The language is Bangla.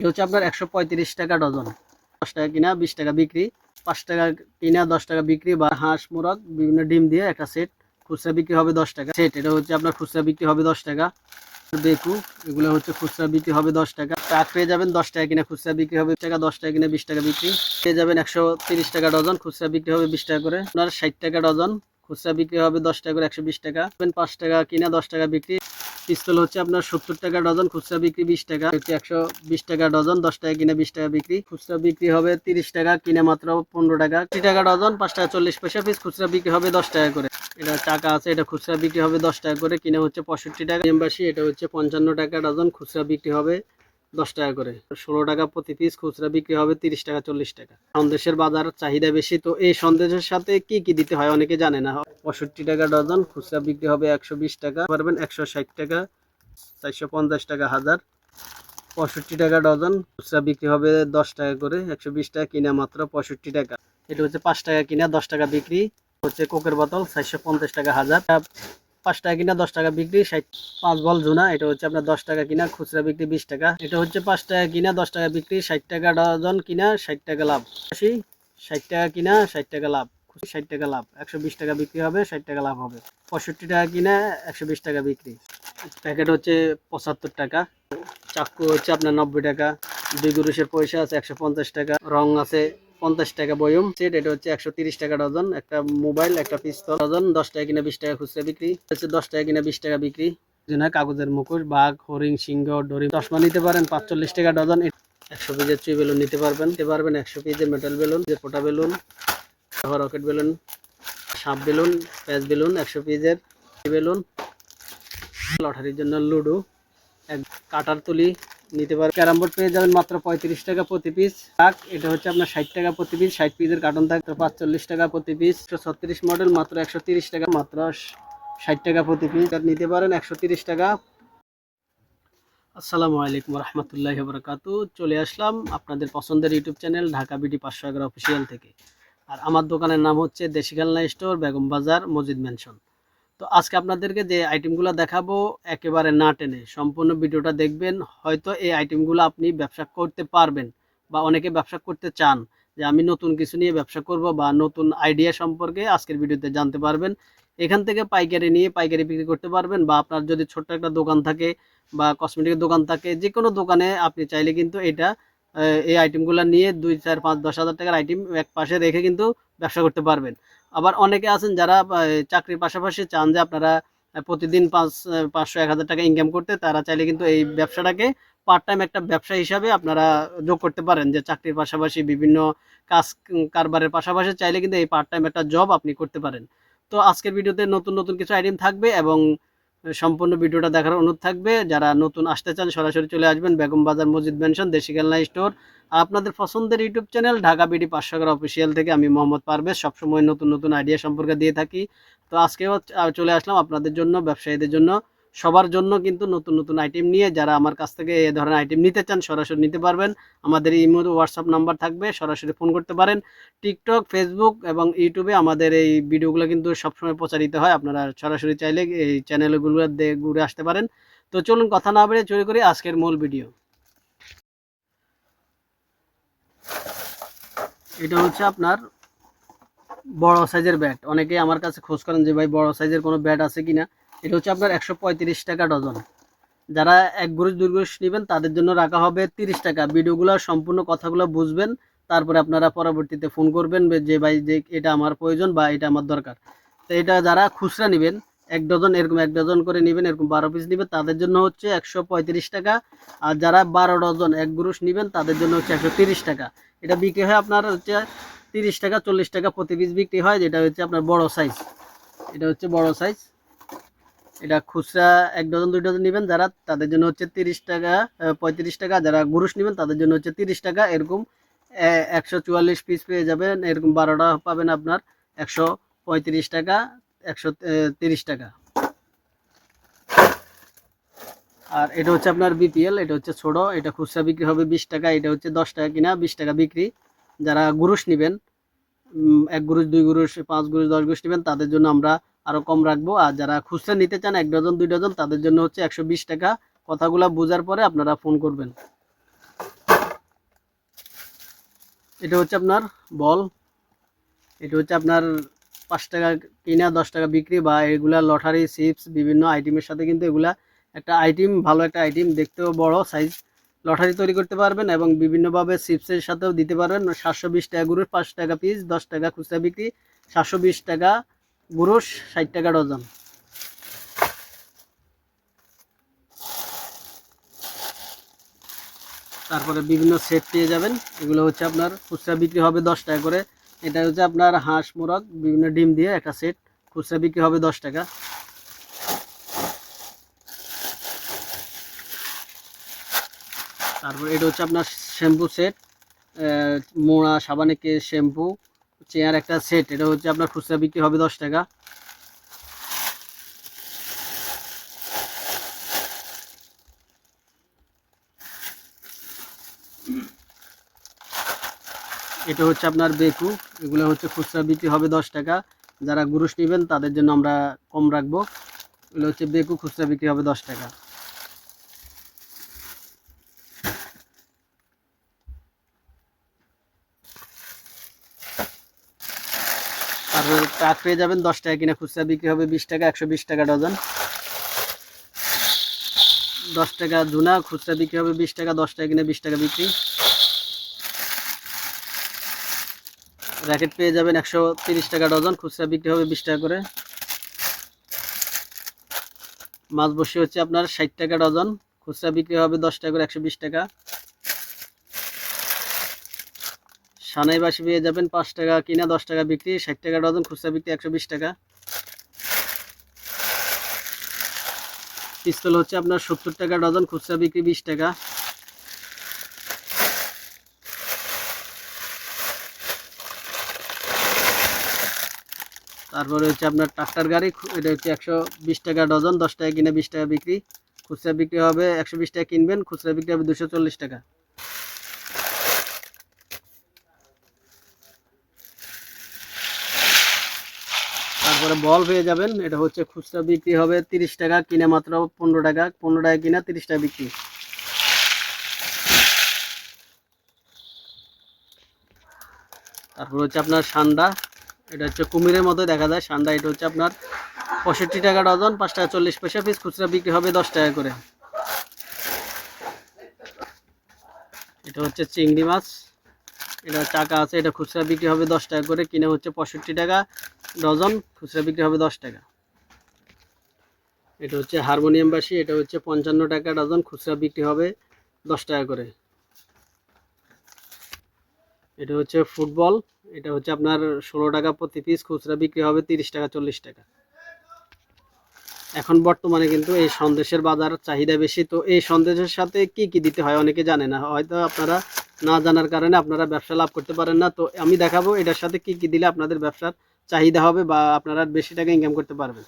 এটা হচ্ছে আপনার একশো পঁয়ত্রিশ টাকা ডজন। দশ টাকা কিনা বিশ টাকা বিক্রি। পাঁচ টাকা কিনা দশ টাকা বিক্রি বা হাঁস, মোরগ, বিভিন্ন ডিম দিয়ে একটা সেট। খুচরা বিক্রি হবে দশ টাকা। সেট, এটা হচ্ছে আপনার খুচরা বিক্রি হবে দশ টাকা। বেকু এগুলো হচ্ছে খুচরা বিক্রি হবে দশ টাকা। ট্রাক পেয়ে যাবেন দশ টাকা কিনা খুচরা বিক্রি হবে টাকা, দশ টাকা কিনা বিশ টাকা বিক্রি। পেয়ে যাবেন একশো তিরিশ টাকা ডজন, খুচরা বিক্রি হবে বিশ টাকা করে। আপনার ষাট টাকা ডজন, খুচরা বিক্রি হবে দশ টাকা করে, একশো বিশ টাকা। পাঁচ টাকা কিনা দশ টাকা বিক্রি। পিস্তল হচ্ছে আপনার সত্তর টাকা ডজন, খুচরা বিক্রি বিশ টাকা। হচ্ছে একশো বিশ টাকা ডজন, দশ টাকা কিনে বিশ টাকা বিক্রি। খুচরা বিক্রি হবে তিরিশ টাকা, কিনে মাত্র পনেরো টাকা। ত্রিশ টাকা ডজন, পাঁচ টাকা চল্লিশ পয়সা পিস খুচরা বিক্রি হবে দশ টাকা করে। এটা টাকা আছে, এটা খুচরা বিক্রি হবে দশ টাকা করে, কিনে হচ্ছে পঁয়ষট্টি টাকা। এমবাসি এটা হচ্ছে পঞ্চান্ন টাকা ডজন, খুচরা বিক্রি হবে দশ টাকা করে। ষোলো টাকা প্রতি পিস খুচরা বিক্রি হবে তিরিশ টাকা, চল্লিশ টাকা। সন্দেশের বাজার চাহিদা বেশি, তো এই সন্দেশের সাথে কি কি দিতে হয় অনেকে জানে না। পঁয়ষট্টি টাকা ডজন, খুচরা বিক্রি হবে একশো বিশ টাকা, পারবেন একশো ষাট টাকা, চারশো পঞ্চাশ টাকা হাজার। পঁয়ষট্টি টাকা ডজন, খুচরা বিক্রি হবে দশ টাকা করে, একশো বিশ টাকা কিনা মাত্র পঁয়ষট্টি টাকা। এটা হচ্ছে পাঁচ টাকা কিনা, দশ টাকা বিক্রি। হচ্ছে কোকের বোতল, চারশো পঞ্চাশ টাকা হাজার। পাঁচ টাকা কিনা, দশ টাকা বিক্রি, ষাট পাঁচ বল জুনা, এটা হচ্ছে আপনার দশ টাকা কিনা, খুচরা বিক্রি বিশ টাকা। এটা হচ্ছে পাঁচ টাকা কিনা, দশ টাকা বিক্রি, ষাট টাকা ডজন কিনা, ষাট টাকা লাভ। আশি ষাট টাকা কিনা, ষাট টাকা লাভ। ষাট টাকা লাভ। একশো বিশ টাকা বিক্রি হবে, ষাট টাকা লাভ হবে। পঁয়ষট্টি টাকা কিনা, একশো বিশ টাকা বিক্রি। প্যাকেট হচ্ছে পঁচাত্তর টাকা। চাক্কু হচ্ছে আপনার নব্বই টাকা। দুই গুরুষের পয়সা আছে একশো পঞ্চাশ টাকা। রং আছে পঞ্চাশ টাকা বয়ম। সেট এটা হচ্ছে একশো তিরিশ টাকা ডজন। একটা মোবাইল, একটা পিস্তল। ডজন, দশ টাকা কিনা বিশ টাকা খুচরা বিক্রি। হচ্ছে দশ টাকা কিনা বিশ টাকা বিক্রি। জন্য কাগজের মুখোশ বাঘ, হরিণ, সিংহ ডরিম চশমা নিতে পারেন, পাঁচচল্লিশ টাকা ডজন। একশো পিসের চুই বেলুন নিতে পারবেন। নিতে পারবেন একশো পিসের মেটাল বেলুন, যে ফোটা বেলুন রকেট বেলুন, সাপ বেলুন প্যাচ বেলুন, একশো পিজের বেলুন। লটারির জন্য লুডো, এক কাটার তুলি নিতে পারেন ক্যারাম বোর্ড পেয়ে যাবেন মাত্র পঁয়ত্রিশ টাকা প্রতি পিস টাক এটা হচ্ছে আপনার ষাট টাকা প্রতি পিস ষাট পিসের কার্টন থাকতো পাঁচচল্লিশ টাকা প্রতি পিস ছত্রিশ মডেল মাত্র একশো তিরিশ টাকা, মাত্র ষাট টাকা প্রতি পিস নিতে পারেন একশো তিরিশ টাকা। আসসালামু আলাইকুম রহমতুল্লাহ বরকাতু চলে আসলাম আপনাদের পছন্দের ইউটিউব চ্যানেল, ঢাকা বিডি পাঁচশো এগারো অফিসিয়াল থেকে। আর আমার দোকানের নাম হচ্ছে দেশি খেলনা স্টোর বেগম বাজার মসজিদ ম্যানশন তো আজকে আপনাদেরকে যে আইটেমগুলো দেখাবো একেবারে না টেনে, সম্পূর্ণ ভিডিওটা দেখবেন, হয়তো এই আইটেমগুলো আপনি ব্যবসা করতে পারবেন বা অনেকে ব্যবসা করতে চান যে আমি নতুন কিছু নিয়ে ব্যবসা করব বা নতুন আইডিয়া সম্পর্কে আজকের ভিডিওতে জানতে পারবেন। এখান থেকে পাইকারি নিয়ে পাইকারি বিক্রি করতে পারবেন বা আপনার যদি ছোট্ট একটা দোকান থাকে বা কসমেটিকের দোকান থাকে যে কোনো দোকানে আপনি চাইলে কিন্তু এটা এই আইটেমগুলো নিয়ে দুই, চার, পাঁচ, দশ হাজার টাকার আইটেম এক পাশে রেখে কিন্তু ব্যবসা করতে পারবেন। আবার অনেকে আছেন যারা চাকরির পাশাপাশি চান যে আপনারা প্রতিদিন পাঁচ পাঁচশো, এক হাজার টাকা ইনকাম করতে, তারা চাইলে কিন্তু এই ব্যবসাটাকে পার্ট টাইম একটা ব্যবসা হিসাবে আপনারা যোগ করতে পারেন। যে চাকরির পাশাপাশি বিভিন্ন কাজ কারবারের পাশাপাশি চাইলে কিন্তু এই পার্ট টাইম একটা জব আপনি করতে পারেন। তো আজকের ভিডিওতে নতুন নতুন কিছু আইটেম থাকবে এবং সম্পূর্ণ ভিডিওটা দেখার অনুরোধ থাকবে। যারা নতুন আসতে চান, সরাসরি চলে আসবেন। বেগম বাজার মসজিদ মেনশন দেশি খেলনা স্টোর আপনাদের পছন্দের ইউটিউব চ্যানেল ঢাকা বিডি পাঁচশাগর অফিসিয়াল থেকে আমি মোহাম্মদ পারভেজ। সবসময় নতুন নতুন আইডিয়া সম্পর্কে দিয়ে থাকি। তো আজকেও চলে আসলাম আপনাদের জন্য, ব্যবসায়ীদের জন্য। সবার জন্য কিন্তু নতুন নতুন আইটেম নিয়ে যারা আমার কাছ থেকে এ ধরনের আইটেম নিতে চান, সরাসরি নিতে পারবেন। আমাদের ইমো হোয়াটসঅ্যাপ নাম্বার থাকবে, সরাসরি ফোন করতে পারেন। টিকটক ফেসবুক এবং ইউটিউবে আমাদের এই ভিডিওগুলো কিন্তু সবসময় প্রচারিত হয়। আপনারা সরাসরি চাইলে এই চ্যানেলগুলো ঘুরে আসতে পারেন। তো চলুন কথা না বেড়ে চুরি করি আজকের মূল ভিডিও এটা হচ্ছে আপনার বড় সাইজের ব্যাট অনেকেই আমার কাছে খোঁজ করেন যে, ভাই, বড় সাইজের কোনো ব্যাট আছে কিনা? এটা হচ্ছে আপনার একশো পঁয়ত্রিশ টাকা ডজন। যারা এক গ্রুশ দুই গ্রুশ নেবেন, তাদের জন্য রাখা হবে তিরিশ টাকা। ভিডিওগুলো, সম্পূর্ণ কথাগুলো বুঝবেন, তারপরে আপনারা পরবর্তীতে ফোন করবেন যে ভাই, যে এটা আমার প্রয়োজন বা এটা আমার দরকার। তো এটা যারা খুচরা নেবেন, এক ডজন, এরকম এক ডজন করে নেবেন, এরকম বারো পিস নেবেন, তাদের জন্য হচ্ছে একশো পঁয়ত্রিশ টাকা। আর যারা বারো ডজন, এক গ্রুশ নেবেন, তাদের জন্য হচ্ছে একশো টাকা। এটা বিক্রি হয় আপনার হচ্ছে তিরিশ টাকা, চল্লিশ টাকা প্রতি পিস বিক্রি হয়, যেটা হচ্ছে আপনার বড় সাইজ এটা হচ্ছে বড় সাইজ এটা খুচরা এক ডজন, দুই ডজন নেবেন। যারা তাদের জন্য হচ্ছে তিরিশ টাকা পঁয়ত্রিশ টাকা, যারা গুরুষ নেবেন, তাদের জন্য হচ্ছে তিরিশ টাকা। এরকম একশো চুয়াল্লিশ পিস পেয়ে যাবেন। এরকম বারোটা পাবেন আপনার একশো পঁয়ত্রিশ টাকা, একশো তিরিশ টাকা। আর এটা হচ্ছে আপনার বিপিএল এটা হচ্ছে ছোট, এটা খুচরা বিক্রি হবে বিশ টাকা, এটা হচ্ছে দশ টাকা কিনা, বিশ টাকা বিক্রি। যারা গুরুষ নেবেন এক গুরুষ দুই গুরুষ পাঁচ গুরুষ দশ গুরুষ নেবেন, তাদের জন্য আমরা আরও কম রাখব। আর যারা খুচরা নিতে চান, এক ডজন, দুই ডজন, তাদের জন্য হচ্ছে একশো বিশ টাকা। কথাগুলো বোঝার পরে আপনারা ফোন করবেন। এটা হচ্ছে আপনার বল। এটা হচ্ছে আপনার পাঁচ টাকা কিনা, দশ টাকা বিক্রি বা এগুলা লটারি, চিপস, বিভিন্ন আইটেমের সাথে কিন্তু এগুলা একটা আইটেম, ভালো একটা আইটেম, দেখতেও বড় সাইজ। লটারি তৈরি করতে পারবেন এবং বিভিন্নভাবে চিপসের সাথেও দিতে পারবেন। সাতশো বিশ টাকা গুরুষ পাঁচ টাকা পিস, দশ টাকা খুচরা বিক্রি, সাতশো বিশ টাকা গুরুষ ষাট টাকা ডজন তারপরে বিভিন্ন সেট পেয়ে যাবেন। এগুলো হচ্ছে আপনার খুচরা বিক্রি হবে দশ টাকা করে। এটা হচ্ছে আপনার হাঁস, মোরগ, বিভিন্ন ডিম দিয়ে একটা সেট খুচরা বিক্রি হবে দশ টাকা। তারপর এটা হচ্ছে আপনার শ্যাম্পু সেট মোড়া সাবানে কে শ্যাম্পু চেয়ার একটা সেট, এটা হচ্ছে আপনার খুচরা বিক্রি হবে দশ টাকা। এটা হচ্ছে আপনার বেকু, এগুলো হচ্ছে খুচরা বিক্রি হবে দশ টাকা। যারা গুরুষ নেবেন, তাদের জন্য আমরা কম রাখব। এগুলো হচ্ছে বেকু, খুচরা বিক্রি হবে দশ টাকা। আর কাক পেয়ে যাবেন দশ টাকা কিনা খুচরা বিক্রি হবে বিশ টাকা, একশো বিশ টাকা ডজন। দশ টাকা জুনা খুচরা বিক্রি হবে বিশ টাকা, দশ টাকা কিনে বিশ টাকা বিক্রি। র্যাকেট পেয়ে যাবেন একশো তিরিশ টাকা ডজন, খুচরা বিক্রি হবে বিশ টাকা করে। মাছ বসে হচ্ছে আপনার ষাট টাকা ডজন, খুচরা বিক্রি হবে দশ টাকা করে, একশো বিশ টাকা। সানাই বাসি পেয়ে যাবেন পাঁচ টাকা, কিনা দশ টাকা বিক্রি, ষাট টাকা ডজন, খুচরা বিক্রি একশো বিশ টাকা। পিস্তল হচ্ছে আপনার সত্তর টাকা ডজন, খুচরা বিক্রি বিশ টাকা। তারপরে হচ্ছে আপনার ট্রাক্টর গাড়ি এটা হচ্ছে একশো বিশ টাকা ডজন, দশ টাকা কিনে বিশ টাকা বিক্রি। খুচরা বিক্রি হবে একশো বিশ টাকা কিনবেন, খুচরা বিক্রি হবে দুশো চল্লিশ টাকা। তারপরে বল পেয়ে যাবেন। এটা হচ্ছে খুচরা বিক্রি হবে তিরিশ টাকা, কিনে মাত্র পনেরো টাকা। পনেরো টাকা কিনে তিরিশ টাকা বিক্রি। তারপর হচ্ছে আপনার সান্ডা। এটা হচ্ছে কুমিরের মতো দেখা যায়, সান্ডা। এটা হচ্ছে আপনার পঁয়ষট্টি টাকা ডজন, পাঁচ টাকা চল্লিশ পয়সা পিস খুচরা বিক্রি হবে দশ টাকা করে। এটা হচ্ছে চিংড়ি মাছ। এটা চাকা আছে, এটা খুচরা বিক্রি হবে দশ টাকা করে। কিনে হচ্ছে পঁয়ষট্টি টাকা। ডজন খুচরা বিক্রি হবে দশ টাকা। এটা হচ্ছে হারমোনিয়াম বাসি এটা হচ্ছে পঞ্চান্ন টাকা ডজন, খুচরা বিক্রি হবে দশ টাকা করে। এটা হচ্ছে ফুটবল, এটা হচ্ছে আপনার ষোলো টাকা প্রতি পিস খুচরা বিক্রি হবে তিরিশ টাকা, চল্লিশ টাকা। এখন বর্তমানে কিন্তু এই সন্দেশের বাজার চাহিদা বেশি, তো এই সন্দেশের সাথে কি কি দিতে হয় অনেকে জানে না। হয়তো আপনারা না জানার কারণে আপনারা ব্যবসা লাভ করতে পারেন না, তো আমি দেখাবো এটার সাথে কি কি দিলে আপনাদের ব্যবসার চাহিদা হবে বা আপনারা বেশি টাকা ইনকাম করতে পারবেন।